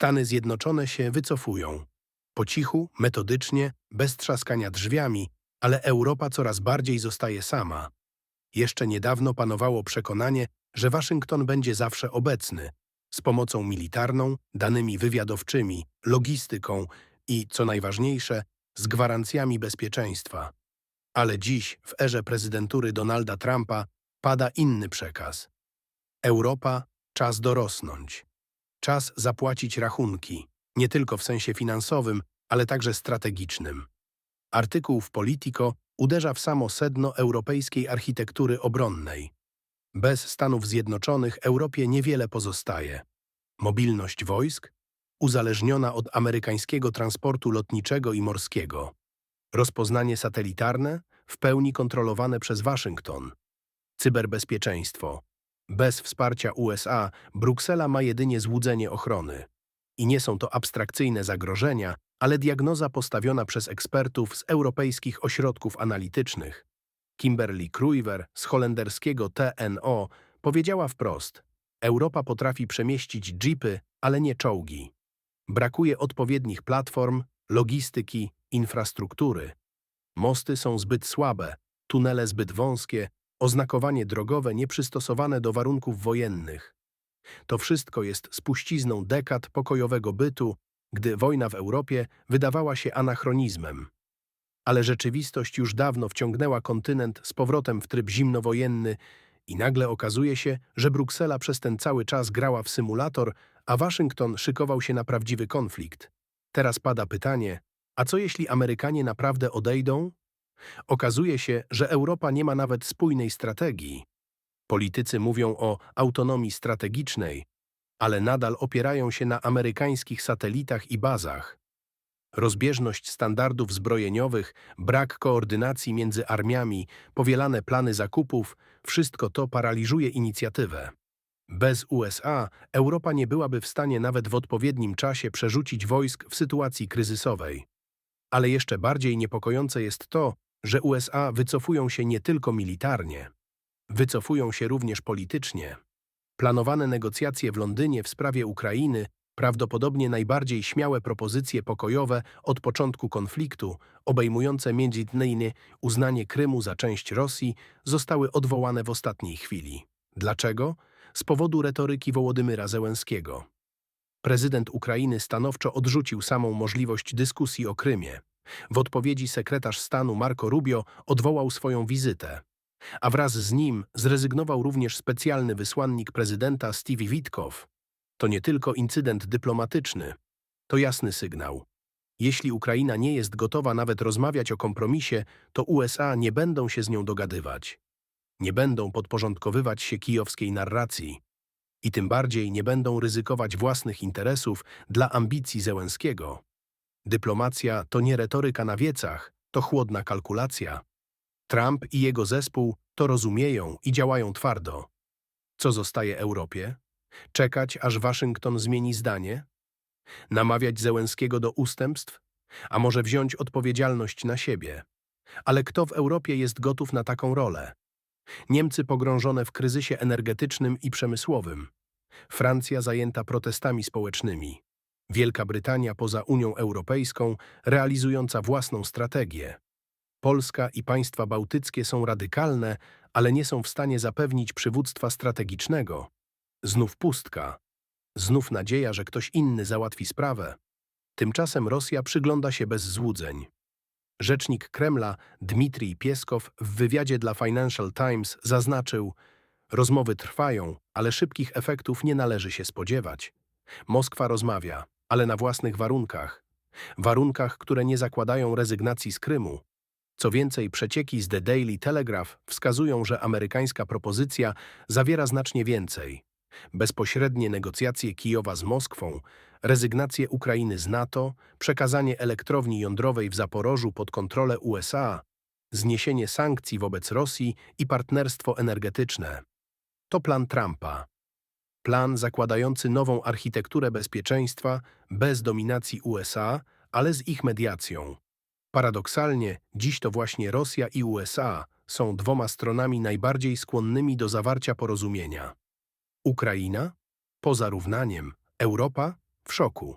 Stany Zjednoczone się wycofują. Po cichu, metodycznie, bez trzaskania drzwiami, ale Europa coraz bardziej zostaje sama. Jeszcze niedawno panowało przekonanie, że Waszyngton będzie zawsze obecny, z pomocą militarną, danymi wywiadowczymi, logistyką i, co najważniejsze, z gwarancjami bezpieczeństwa. Ale dziś, w erze prezydentury Donalda Trumpa, pada inny przekaz. Europa, czas dorosnąć. Czas zapłacić rachunki, nie tylko w sensie finansowym, ale także strategicznym. Artykuł w Politico uderza w samo sedno europejskiej architektury obronnej. Bez Stanów Zjednoczonych Europie niewiele pozostaje. Mobilność wojsk, uzależniona od amerykańskiego transportu lotniczego i morskiego. Rozpoznanie satelitarne, w pełni kontrolowane przez Waszyngton. Cyberbezpieczeństwo. Bez wsparcia USA Bruksela ma jedynie złudzenie ochrony. I nie są to abstrakcyjne zagrożenia, ale diagnoza postawiona przez ekspertów z europejskich ośrodków analitycznych. Kimberly Kruiver z holenderskiego TNO powiedziała wprost: Europa potrafi przemieścić jeepy, ale nie czołgi. Brakuje odpowiednich platform, logistyki, infrastruktury. Mosty są zbyt słabe, tunele zbyt wąskie, oznakowanie drogowe nieprzystosowane do warunków wojennych. To wszystko jest spuścizną dekad pokojowego bytu, gdy wojna w Europie wydawała się anachronizmem. Ale rzeczywistość już dawno wciągnęła kontynent z powrotem w tryb zimnowojenny i nagle okazuje się, że Bruksela przez ten cały czas grała w symulator, a Waszyngton szykował się na prawdziwy konflikt. Teraz pada pytanie, a co jeśli Amerykanie naprawdę odejdą? Okazuje się, że Europa nie ma nawet spójnej strategii. Politycy mówią o autonomii strategicznej, ale nadal opierają się na amerykańskich satelitach i bazach. Rozbieżność standardów zbrojeniowych, brak koordynacji między armiami, powielane plany zakupów wszystko to paraliżuje inicjatywę. Bez USA Europa nie byłaby w stanie nawet w odpowiednim czasie przerzucić wojsk w sytuacji kryzysowej. Ale jeszcze bardziej niepokojące jest to, że USA wycofują się nie tylko militarnie. Wycofują się również politycznie. Planowane negocjacje w Londynie w sprawie Ukrainy, prawdopodobnie najbardziej śmiałe propozycje pokojowe od początku konfliktu, obejmujące m.in. uznanie Krymu za część Rosji, zostały odwołane w ostatniej chwili. Dlaczego? Z powodu retoryki Wołodymyra Zełenskiego. Prezydent Ukrainy stanowczo odrzucił samą możliwość dyskusji o Krymie. W odpowiedzi sekretarz stanu Marco Rubio odwołał swoją wizytę a wraz z nim zrezygnował również specjalny wysłannik prezydenta Stevie Witkow. To nie tylko incydent dyplomatyczny, to jasny sygnał. Jeśli Ukraina nie jest gotowa nawet rozmawiać o kompromisie, to USA nie będą się z nią dogadywać. Nie będą podporządkowywać się kijowskiej narracji. I tym bardziej nie będą ryzykować własnych interesów dla ambicji Zełenskiego. Dyplomacja to nie retoryka na wiecach, to chłodna kalkulacja. Trump i jego zespół to rozumieją i działają twardo. Co zostaje Europie? Czekać, aż Waszyngton zmieni zdanie? Namawiać Zełenskiego do ustępstw? A może wziąć odpowiedzialność na siebie? Ale kto w Europie jest gotów na taką rolę? Niemcy pogrążone w kryzysie energetycznym i przemysłowym. Francja zajęta protestami społecznymi. Wielka Brytania poza Unią Europejską realizująca własną strategię. Polska i państwa bałtyckie są radykalne, ale nie są w stanie zapewnić przywództwa strategicznego. Znów pustka. Znów nadzieja, że ktoś inny załatwi sprawę. Tymczasem Rosja przygląda się bez złudzeń. Rzecznik Kremla Dmitrij Pieskow w wywiadzie dla Financial Times zaznaczył Rozmowy trwają, ale szybkich efektów nie należy się spodziewać. Moskwa rozmawia, ale na własnych warunkach. Warunkach, które nie zakładają rezygnacji z Krymu. Co więcej, przecieki z The Daily Telegraph wskazują, że amerykańska propozycja zawiera znacznie więcej. Bezpośrednie negocjacje Kijowa z Moskwą, rezygnację Ukrainy z NATO, przekazanie elektrowni jądrowej w Zaporożu pod kontrolę USA, zniesienie sankcji wobec Rosji i partnerstwo energetyczne. To plan Trumpa. Plan zakładający nową architekturę bezpieczeństwa bez dominacji USA, ale z ich mediacją. Paradoksalnie, dziś to właśnie Rosja i USA są dwoma stronami najbardziej skłonnymi do zawarcia porozumienia. Ukraina? Poza równaniem. Europa? w szoku.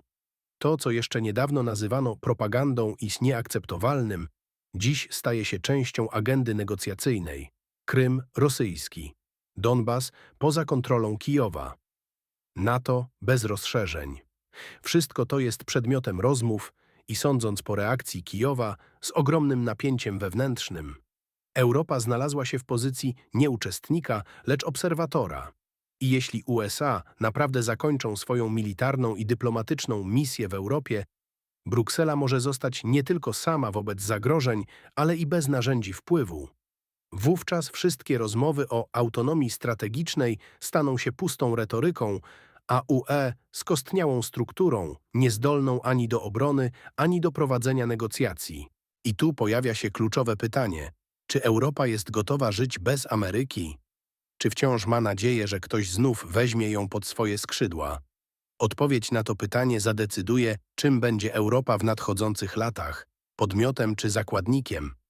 To, co jeszcze niedawno nazywano propagandą i nieakceptowalnym, dziś staje się częścią agendy negocjacyjnej. Krym rosyjski, Donbas poza kontrolą Kijowa, NATO bez rozszerzeń. Wszystko to jest przedmiotem rozmów i sądząc po reakcji Kijowa z ogromnym napięciem wewnętrznym, Europa znalazła się w pozycji nie uczestnika, lecz obserwatora. I jeśli USA naprawdę zakończą swoją militarną i dyplomatyczną misję w Europie, Bruksela może zostać nie tylko sama wobec zagrożeń, ale i bez narzędzi wpływu. Wówczas wszystkie rozmowy o autonomii strategicznej staną się pustą retoryką, a UE skostniałą strukturą, niezdolną ani do obrony, ani do prowadzenia negocjacji. I tu pojawia się kluczowe pytanie: czy Europa jest gotowa żyć bez Ameryki? Czy wciąż ma nadzieję, że ktoś znów weźmie ją pod swoje skrzydła? Odpowiedź na to pytanie zadecyduje, czym będzie Europa w nadchodzących latach podmiotem czy zakładnikiem.